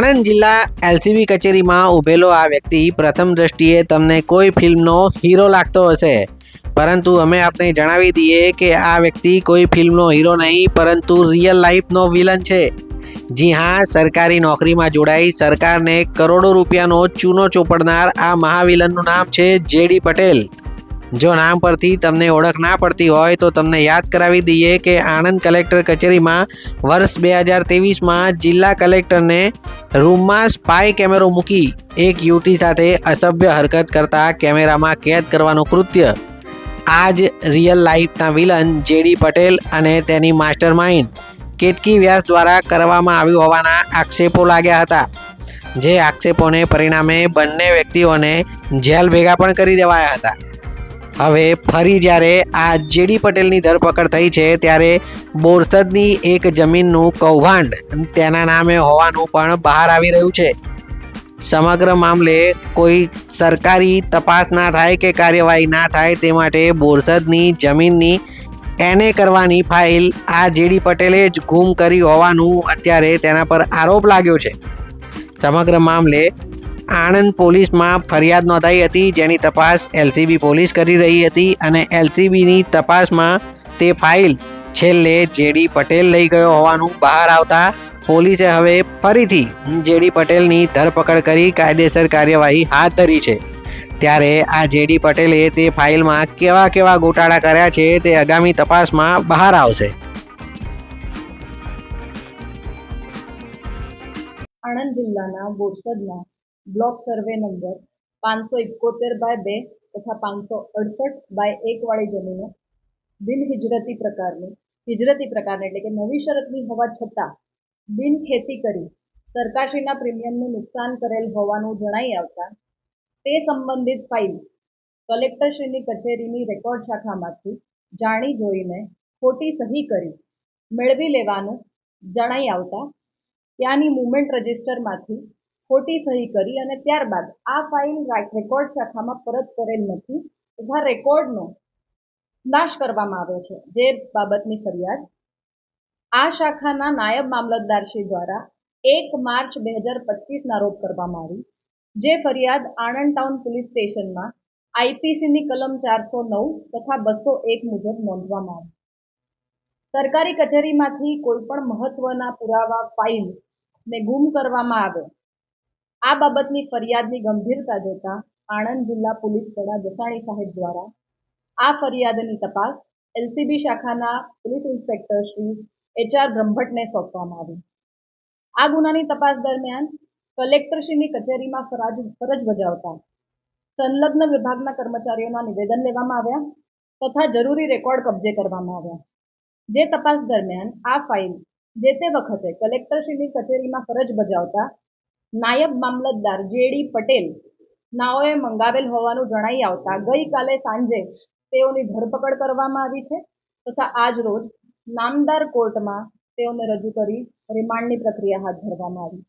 આણંદ જિલ્લા એલસીબી કચેરીમાં ઊભેલો આ વ્યક્તિ પ્રથમ દ્રષ્ટિએ તમને કોઈ ફિલ્મનો હીરો લાગતો હશે. પરંતુ અમે આપને જણાવી દઈએ કે આ વ્યક્તિ કોઈ ફિલ્મનો હીરો નહીં, પરંતુ રિયલ લાઈફનો વિલન છે. જી હા, સરકારી નોકરીમાં જોડાઈ સરકારને કરોડો રૂપિયાનો ચૂનો ચોપડનાર આ મહાવિલનનું નામ છે જેડી પટેલ જો નામ પરથી તમને ઓળખ ના પડતી હોય તો તમને યાદ કરાવી દઈએ કે આણંદ કલેક્ટર કચેરીમાં વર્ષ બે હજાર ત્રેવીસમાં જિલ્લા કલેક્ટરને રૂમમાં સ્પાય કેમેરો મૂકી એક યુવતી સાથે અસભ્ય હરકત કરતા કેમેરામાં કેદ કરવાનું કૃત્ય. આ જ રિયલ લાઈફના વિલન જેડી પટેલ અને તેની માસ્ટર માઇન્ડ કેતકી વ્યાસ દ્વારા કરવામાં આવ્યું હોવાના આક્ષેપો લાગ્યા હતા. જે આક્ષેપોને પરિણામે બંને વ્યક્તિઓને જેલ ભેગા પણ કરી દેવાયા હતા. હવે ફરી જ્યારે આ જેડી પટેલની ધરપકડ થઈ છે, ત્યારે બોરસદની એક જમીનનું કૌભાંડ તેના નામે હોવાનું પણ બહાર આવી રહ્યું છે. સમગ્ર મામલે કોઈ સરકારી તપાસ ના થાય કે કાર્યવાહી ના થાય તે માટે બોરસદની જમીનની એને કરવાની ફાઇલ આ જેડી પટેલે જ ગુમ કરી હોવાનું અત્યારે તેના પર આરોપ લાગ્યો છે. સમગ્ર મામલે આણંદ પોલીસમાં ફરિયાદ નોંધાઈ હતી જેની તપાસ એલસીબી પોલીસ કરી રહી હતી અને એલસીબીની તપાસમાં તે ફાઇલ છેલ્લે જેડી પટેલ લઈ ગયો હોવાનું બહાર આવતા પોલીસે હવે ફરીથી જેડી પટેલની ધરપકડ કરી કાયદેસર કાર્યવાહી હાથ ધરી છે. ત્યારે આ જેડી પટેલે તે ફાઇલમાં કેવા કેવા ગોટાળા કર્યા છે તે આગામી તપાસમાં બહાર આવશે. આણંદ જિલ્લાના બોરસદના બ્લોક સર્વે નંબર પાંચસો એકોતેર બાય બે તથા પાંચસો અડસઠ બાય એક વાળી જમીનો બિન હિજરતી પ્રકારની હિજરતી પ્રકારની એટલે કે નવી શરતની હોવા છતાં બિન ખેતી કરી સરકારશ્રીના પ્રીમિયમનું નુકસાન કરેલ હોવાનું જણાઈ આવતા તે સંબંધિત ફાઇલ કલેક્ટરશ્રીની કચેરીની રેકોર્ડ શાખામાંથી જાણી જોઈને ખોટી સહી કરી મેળવી લેવાનું જણાઈ આવતા ત્યાંની મુવમેન્ટ રજિસ્ટરમાંથી ખોટી સહી કરી અને ત્યારબાદ આ ફાઇલ રેકોર્ડ શાખામાં પરત કરેલ નથી તથા રેકોર્ડનો નાશ કરવામાં આવ્યો છે. જે બાબતની ફરિયાદ આ શાખાના નાયબ મામલતદારશ્રી દ્વારા એક માર્ચ બે હજાર પચીસના રોપ કરવામાં આવી. જે ફરિયાદ આણંદ ટાઉન પોલીસ સ્ટેશનમાં આઈપીસીની કલમ ચારસો નવ તથા બસો એક મુજબ નોંધવામાં આવી. સરકારી કચેરીમાંથી કોઈ પણ મહત્વના પુરાવા ફાઇલ ને ગુમ કરવામાં આવે આ બાબતની ફરિયાદની ગંભીરતા જોતા આણંદ જિલ્લા પોલીસ વડા જસાણી સાહેબ દ્વારા આ ફરિયાદની તપાસ એલસીબી શાખાના પોલીસ ઇન્સ્પેક્ટર શ્રી એચઆર બ્રહ્મભટ્ટને સોંપવામાં આવી. આ ગુનાની તપાસ દરમિયાન કલેક્ટરશ્રીની કચેરીમાં ફરજ ફરજ બજાવતા સંલગ્ન વિભાગના કર્મચારીઓના નિવેદન લેવામાં આવ્યા તથા જરૂરી રેકોર્ડ કબજે કરવામાં આવ્યા. જે તપાસ દરમિયાન આ ફાઇલ જે તે વખતે કલેક્ટરશ્રીની કચેરીમાં ફરજ બજાવતા નાયબ મામલતદાર જેડી પટેલ નાઓએ મંગાવેલ હોવાનું જણાઈ આવતા ગઈકાલે સાંજે તેઓની ધરપકડ કરવામાં આવી છે તથા આજ રોજ નામદાર કોર્ટમાં તેઓને રજૂ કરી રિમાન્ડની પ્રક્રિયા હાથ ધરવામાં આવી